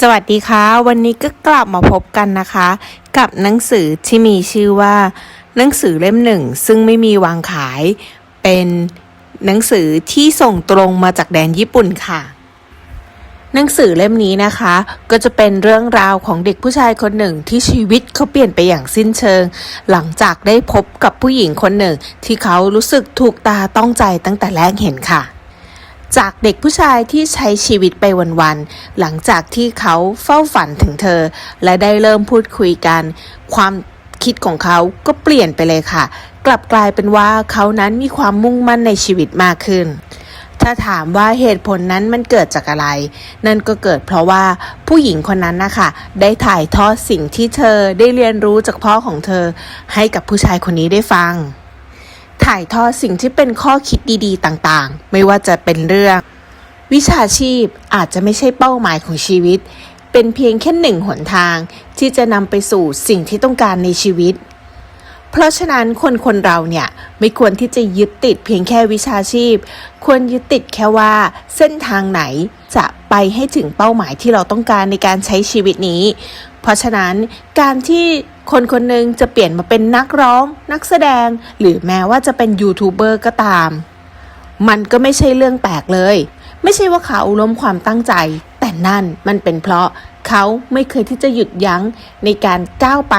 สวัสดีค่ะ วันนี้ก็กลับมาพบกันนะคะ กับหนังสือที่มีชื่อว่า หนังสือเล่มหนึ่ง ซึ่งไม่มีวางขาย เป็นหนังสือที่ส่งตรงมาจากแดนญี่ปุ่นค่ะ หนังสือเล่มนี้นะคะ ก็จะเป็นเรื่องราวของเด็กผู้ชายคนหนึ่งที่ชีวิตเขาเปลี่ยนไปอย่างสิ้นเชิง หลังจากได้พบกับผู้หญิงคนหนึ่ง ที่เขารู้สึกถูกตาต้องใจตั้งแต่แรกเห็นค่ะ จากเด็กผู้ชายที่ใช้ชีวิตไปวันๆ หลังจากที่เขาเฝ้าฝันถึงเธอ และได้เริ่มพูดคุยกัน ความคิดของเขาก็เปลี่ยนไปเลยค่ะ กลับกลายเป็นว่าเขานั้นมีความมุ่งมั่นในชีวิตมากขึ้น ถ้าถามว่าเหตุผลนั้นมันเกิดจากอะไร นั่นก็เกิดเพราะว่าผู้หญิงคนนั้นนะคะได้ถ่ายทอดสิ่งที่เธอได้เรียนรู้จากพ่อของเธอ ให้กับผู้ชายคนนี้ได้ฟัง ถ่ายทอดสิ่งที่เป็นข้อคิดดีๆ ต่างๆ ไม่ว่าจะเป็นเรื่อง วิชาชีพอาจจะไม่ใช่เป้าหมายของชีวิต เป็นเพียงแค่หนึ่งหนทาง ที่จะนำไปสู่สิ่งที่ต้องการในชีวิต เพราะฉะนั้นคนคนเราเนี่ยไม่ควรที่จะยึดติดเพียงแค่วิชาชีพ ควรยึดติดแค่ว่าเส้นทางไหนจะไปให้ถึงเป้าหมายที่เราต้องการในการใช้ชีวิตนี้ เพราะฉะนั้นการที่คนคนหนึ่งจะเปลี่ยนมาเป็นนักร้อง นักแสดง หรือแม้ว่าจะเป็นยูทูบเบอร์ก็ตาม มันก็ไม่ใช่เรื่องแปลกเลย ไม่ใช่ว่าเขาล้มความตั้งใจ แต่นั่นมันเป็นเพราะเขาไม่เคยที่จะหยุดยั้งในการก้าวไป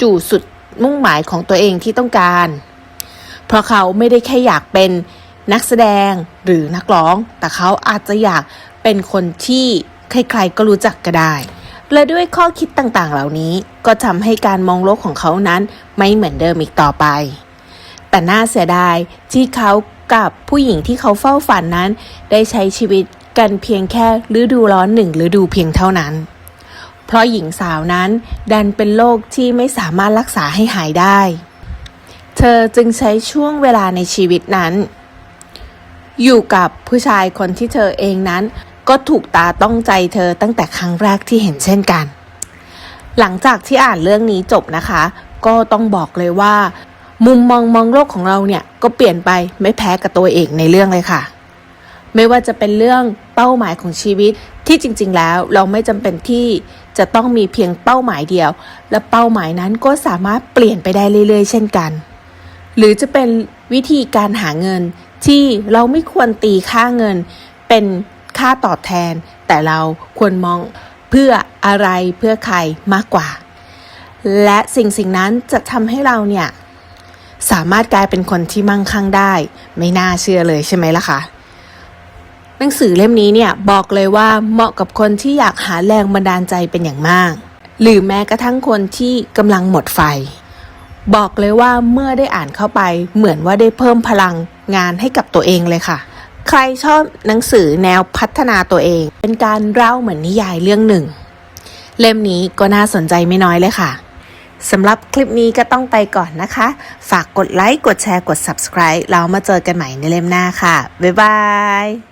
จู่สุดมุ่งหมายของตัวเองที่ต้องการ เพราะเขาไม่ได้แค่อยากเป็นนักแสดงหรือนักร้อง แต่เขาอาจจะอยากเป็นคนที่ใครๆก็รู้จักก็ได้ และด้วยข้อคิดต่างๆ เหล่านี้ก็ทำให้การมองโลกของเขานั้นไม่เหมือนเดิมอีกต่อไป แต่น่าเสียดายที่เขากับผู้หญิงที่เขาเฝ้าฝันนั้น ได้ใช้ชีวิตกันเพียงแค่ฤดูร้อนหนึ่งฤดูเพียงเท่านั้น เพราะหญิงสาวนั้นดันเป็นโรคที่ไม่สามารถรักษาให้หายได้ เธอจึงใช้ช่วงเวลาในชีวิตนั้น อยู่กับผู้ชายคนที่เธอเองนั้น ก็ถูกตาต้องใจเธอตั้งแต่ครั้งแรกที่เห็นเช่นกัน หลังจากที่อ่านเรื่องนี้จบนะคะ ก็ต้องบอกเลยว่า มุมมองมองโลกของเราเนี่ยก็เปลี่ยนไปไม่แพ้กับตัวเองในเรื่องเลยค่ะ ไม่ว่าจะเป็นเรื่องเป้าหมายของชีวิตที่จริง ๆ แล้วเราไม่จำเป็นที่จะต้องมีเพียงเป้าหมายเดียว และเป้าหมายนั้นก็สามารถเปลี่ยนไปได้เรื่อย ๆ เช่นกัน หรือจะเป็นวิธีการหาเงินที่เราไม่ควรตีค่าเงิน เป็น ค่าตอบแทน แต่เราควรมองเพื่ออะไรเพื่อใครมากกว่า และสิ่งสิ่งนั้นจะทำให้เราเนี่ยสามารถกลายเป็นคนที่มั่งคั่งได้ ไม่น่าเชื่อเลยใช่ไหมล่ะคะหนังสือเล่มนี้เนี่ยบอกเลยว่าเหมาะกับคนที่อยากหาแรงบันดาลใจเป็นอย่างมาก หรือแม้กระทั่งคนที่กำลังหมดไฟ บอกเลยว่าเมื่อได้อ่านเข้าไปเหมือนว่าได้เพิ่มพลังงานให้กับตัวเองเลยค่ะ ใครชอบหนังสือแนวพัฒนาตัวเอง เป็นการเล่าเหมือนนิยายเรื่องหนึ่ง เล่มนี้ก็น่าสนใจไม่น้อยเลยค่ะสำหรับคลิปนี้ก็ต้องไปก่อนนะคะ ฝากกดไลค์ กดแชร์ กด subscribe เรามาเจอกันใหม่ในเล่มหน้าค่ะ บ๊ายบาย